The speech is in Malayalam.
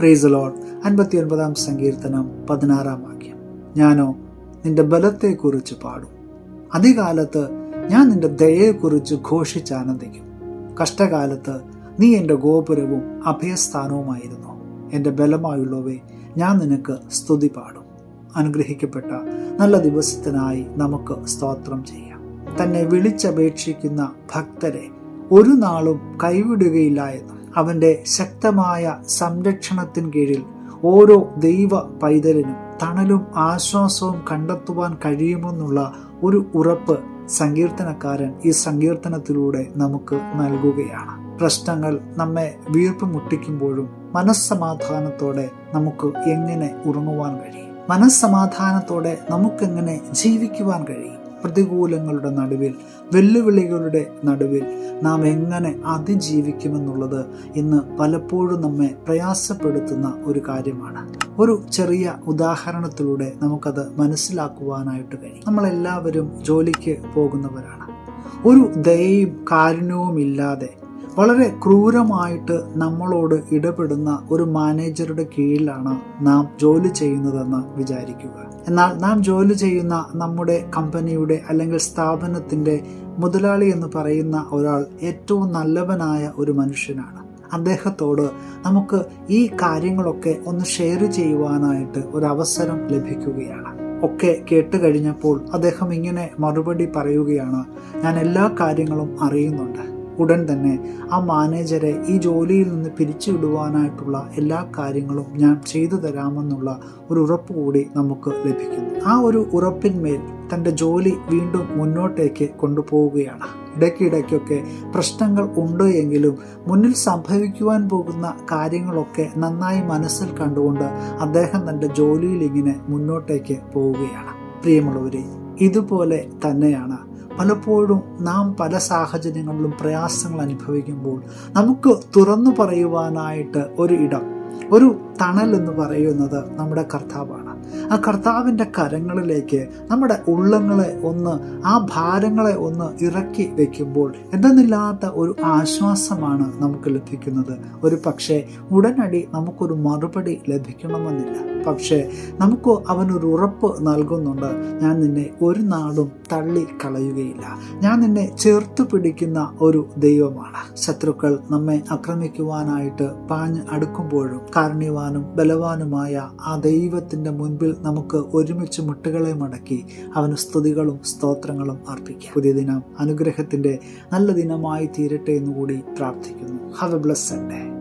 പ്രൈസ് ലോഡ് അൻപത്തി ഒൻപതാം സങ്കീർത്തനം പതിനാറാം വാക്യം. ഞാനോ നിന്റെ ബലത്തെക്കുറിച്ച് പാടും. അധികാലത്ത് ഞാൻ നിന്റെ ദയയെക്കുറിച്ച് ഘോഷിച്ചാനന്ദിക്കും കഷ്ടകാലത്ത് നീ എന്റെ ഗോപുരവും അഭയസ്ഥാനവുമായിരുന്നു. എന്റെ ബലമായുള്ളവേ ഞാൻ നിനക്ക് സ്തുതി പാടും. അനുഗ്രഹിക്കപ്പെട്ട നല്ല ദിവസത്തിനായി നമുക്ക് സ്തോത്രം ചെയ്യാം. തന്നെ വിളിച്ചപേക്ഷിക്കുന്ന ഭക്തരെ ഒരു നാളും കൈവിടുകയില്ല എന്നും അവന്റെ ശക്തമായ സംരക്ഷണത്തിൻ കീഴിൽ ഓരോ ദൈവ പൈതലിനും തണലും ആശ്വാസവും കണ്ടെത്തുവാൻ കഴിയുമെന്നുള്ള ഒരു ഉറപ്പ് സങ്കീർത്തനക്കാരൻ ഈ സങ്കീർത്തനത്തിലൂടെ നമുക്ക് നൽകുകയാണ്. പ്രശ്നങ്ങൾ നമ്മെ വീർപ്പ് മുട്ടിക്കുമ്പോഴും മനസ്സമാധാനത്തോടെ നമുക്ക് എങ്ങനെ ഉറങ്ങുവാൻ കഴിയും? മനസ്സമാധാനത്തോടെ നമുക്കെങ്ങനെ ജീവിക്കുവാൻ കഴിയും? പ്രതികൂലങ്ങളുടെ നടുവിൽ വെല്ലുവിളികളുടെ നടുവിൽ നാം എങ്ങനെ അതിജീവിക്കുമെന്നുള്ളത് ഇന്ന് പലപ്പോഴും നമ്മെ പ്രയാസപ്പെടുത്തുന്ന ഒരു കാര്യമാണ്. ഒരു ചെറിയ ഉദാഹരണത്തിലൂടെ നമുക്കത് മനസ്സിലാക്കുവാനായിട്ട് കഴിയും. നമ്മളെല്ലാവരും ജോലിക്ക് പോകുന്നവരാണ്. ഒരു ദയയും കാരുണ്യവും ഇല്ലാതെ വളരെ ക്രൂരമായിട്ട് നമ്മളോട് ഇടപെടുന്ന ഒരു മാനേജറുടെ കീഴിലാണ് നാം ജോലി ചെയ്യുന്നതെന്ന് വിചാരിക്കുക. എന്നാൽ നാം ജോലി ചെയ്യുന്ന നമ്മുടെ കമ്പനിയുടെ അല്ലെങ്കിൽ സ്ഥാപനത്തിന്റെ മുതലാളി എന്ന് പറയുന്ന ഒരാൾ ഏറ്റവും നല്ലവനായ ഒരു മനുഷ്യനാണ്. അദ്ദേഹത്തോട് നമുക്ക് ഈ കാര്യങ്ങളൊക്കെ ഒന്ന് ഷെയർ ചെയ്യുവാനായിട്ട് ഒരു അവസരം ലഭിക്കുകയാണ്. ഒക്കെ കേട്ട് കഴിഞ്ഞപ്പോൾ അദ്ദേഹം ഇങ്ങനെ മറുപടി പറയുകയാണ് ഞാൻ എല്ലാ കാര്യങ്ങളും അറിയുന്നുണ്ട്. ഉടൻ തന്നെ ആ മാനേജരെ ഈ ജോലിയിൽ നിന്ന് പിരിച്ചുവിടുവാനായിട്ടുള്ള എല്ലാ കാര്യങ്ങളും ഞാൻ ചെയ്തു തരാമെന്നുള്ള ഒരു ഉറപ്പ് കൂടി നമുക്ക് ലഭിക്കുന്നു. ആ ഒരു ഉറപ്പിന്മേൽ തന്റെ ജോലി വീണ്ടും മുന്നോട്ടേക്ക് കൊണ്ടുപോവുകയാണ്. ഇടയ്ക്കിടയ്ക്കൊക്കെ പ്രശ്നങ്ങൾ ഉണ്ട് എങ്കിലും മുന്നിൽ സംഭവിക്കുവാൻ പോകുന്ന കാര്യങ്ങളൊക്കെ നന്നായി മനസ്സിൽ കണ്ടുകൊണ്ട് അദ്ദേഹം തന്റെ ജോലിയിൽ ഇങ്ങനെ മുന്നോട്ടേക്ക് പോവുകയാണ്. പ്രിയമുള്ളവരെ ഇതുപോലെ തന്നെയാണ് പലപ്പോഴും നാം പല സാഹചര്യങ്ങളിലും പ്രയാസങ്ങൾ അനുഭവിക്കുമ്പോൾ നമുക്ക് തുറന്നു പറയുവാനായിട്ട് ഒരു ഇടം ഒരു തണൽ എന്ന് പറയുന്നത് നമ്മുടെ കർത്താവാണ്. ആ കർത്താവിന്റെ കരങ്ങളിലേക്ക് നമ്മുടെ ഉള്ളങ്ങളെ ഒന്ന് ആ ഭാരങ്ങളെ ഒന്ന് ഇറക്കി വയ്ക്കുമ്പോൾ എന്തെന്നില്ലാത്ത ഒരു ആശ്വാസമാണ് നമുക്ക് ലഭിക്കുന്നത്. ഒരു പക്ഷേ ഉടനടി നമുക്കൊരു മറുപടി ലഭിക്കണമെന്നില്ല. പക്ഷേ നമുക്ക് അവനൊരു ഉറപ്പ് നൽകുന്നുണ്ട്. ഞാൻ നിന്നെ ഒരു നാളും തള്ളി കളയുകയില്ല ഞാൻ നിന്നെ ചേർത്ത് പിടിക്കുന്ന ഒരു ദൈവമാണ്. ശത്രുക്കൾ നമ്മെ ആക്രമിക്കുവാനായിട്ട് പാഞ്ഞ് അടുക്കുമ്പോഴും കാരണ്യവാനും ബലവാനുമായ ആ ദൈവത്തിന്റെ മുൻപിൽ നമുക്ക് ഒരുമിച്ച് മുട്ടുകളെ മടക്കി അവന് സ്തുതികളും സ്തോത്രങ്ങളും അർപ്പിക്കാം. പുതിയ ദിനം അനുഗ്രഹത്തിന്റെ നല്ല ദിനമായി തീരട്ടെ എന്നുകൂടി പ്രാർത്ഥിക്കുന്നു. Have A blessed day